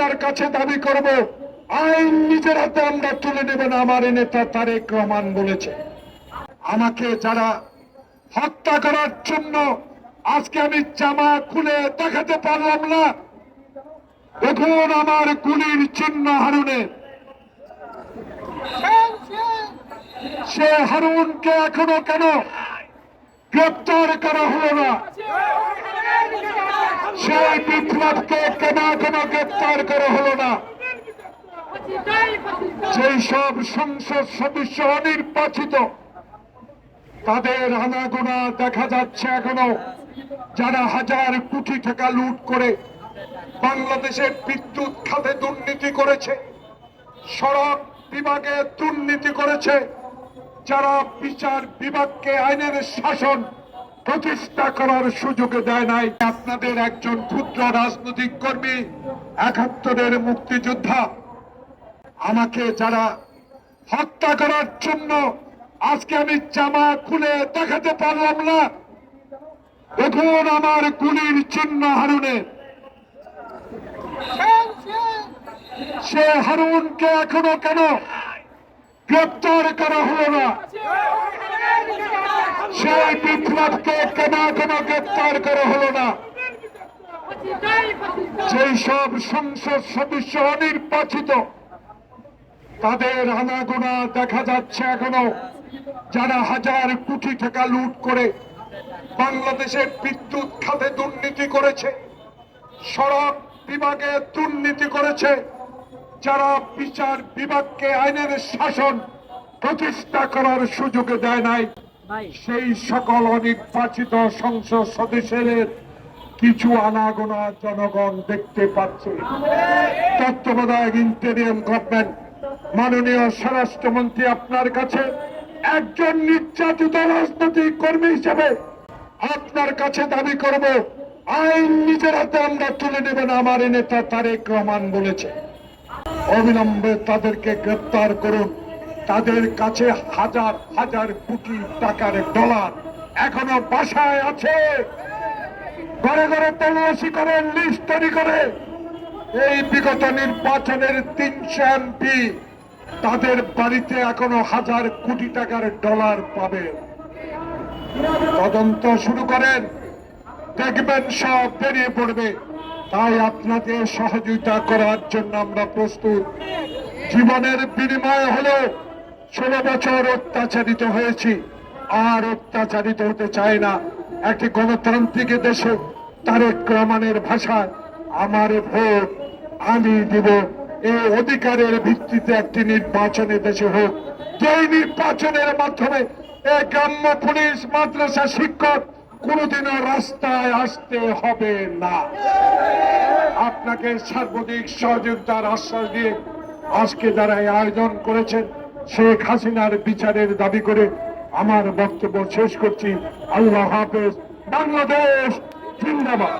আপনার কাছে দাবি করব, আইন নিজের হাতে আমরা তুলে নেবেন আমার নেতা তারেক রহমান বলেছে। আমাকে যারা হত্যা করার জন্য আজকে আমি জামা খুলে দেখাতে পারলাম না, দেখুন আমার গুলির চিহ্ন হারুনের সে হারুনকে এখনও কেন গ্রেপ্তার করা হলো না? বিপ্লবকে কেন এখনও গ্রেপ্তার করা হলো না। যেই সব সংসদ সদস্য অনির্বাচিত, তাদের আনাগোনা দেখা যাচ্ছে এখনও। যারা হাজার কোটি টাকা লুট করে বাংলাদেশের বিদ্যুৎ খাতে দুর্নীতি করেছে, সড়ক বিভাগে দুর্নীতি করেছে, যারা বিচার বিভাগকে আইনের শাসন প্রতিষ্ঠা করার সুযোগ দেয় নাই। আপনাদের একজন ক্ষুদ্র রাজনৈতিক কর্মী, একাত্তরের মুক্তিযোদ্ধা। আমাকে যারা হত্যা করার জন্য আজকে আমি জামা খুলে দেখাতে পারলাম না, দেখুন আমার গুলির চিহ্ন হারুনের সে হারুনকে এখনও কেন গ্রেপ্তার করা হলো না? সেই বিপ্লবকে কেন এখনও গ্রেপ্তার করা হলো না? যেই সব সংসদ সদস্য অনির্বাচিত, তাদের আনাগোনা দেখা যাচ্ছে এখনও। যারা হাজার কোটি টাকা লুট করে বাংলাদেশের বিদ্যুৎ খাতে দুর্নীতি করেছে, সড়ক বিভাগে দুর্নীতি করেছে, যারা বিচার বিভাগকে আইনের শাসন প্রতিষ্ঠা করার সুযোগ দেয় নাই। সেই সকল অনির্বাচিত সংসদ সদস্যদের কিছু আনাগোনা জনগণ দেখতে পাচ্ছে। তত্ত্বাবধায়ক ইন্টেরিয়াম গভর্নমেন্ট মাননীয় স্বরাষ্ট্রমন্ত্রী আপনার কাছে একজন নির্যাতিত রাজনৈতিক কর্মী হিসেবে আপনার কাছে দাবি করব আইন নিজের হাতে আমরা তুলে নেবেন আমার নেতা তারেক রহমান বলেছে। অবিলম্বে তাদেরকে গ্রেপ্তার করুন। তাদের কাছে হাজার হাজার কোটি টাকার ডলার এখনও বাসায় আছে। ঘরে ঘরে তল্লাশি করেন লিস্ট তৈরি করে। এই বিগত নির্বাচনের তিনশো এমপি তাদের বাড়িতে এখনও হাজার কোটি টাকার ডলার পাবে। তদন্ত শুরু করেন। দেখবেন সব বেরিয়ে পড়বে। তাই আপনাকে সহযোগিতা করার জন্য আমরা প্রস্তুত। জীবনের বিনিময় হলো ষোলো বছর অত্যাচারিত হয়েছি। আর অত্যাচারিত হতে চায় না একটি গণতান্ত্রিক দেশে তারেক রহমানের ভাষায় আমার ভোট আমি দিব। এই অধিকারের ভিত্তিতে একটি নির্বাচনে দেশে হোক। যেই নির্বাচনের মাধ্যমে এই গ্রাম্য পুলিশ, মাদ্রাসা শিক্ষক কোনোদিনও রাস্তায় আসতে হবে না। আপনাকে সার্বদিক সহযোগিতার আশ্বাস দিয়ে আজকে যারা এই আয়োজন করেছেন শেখ হাসিনার বিচারের দাবি করে আমার বক্তব্য শেষ করছি। আল্লাহ হাফেজ বাংলাদেশ জিন্দাবাদ।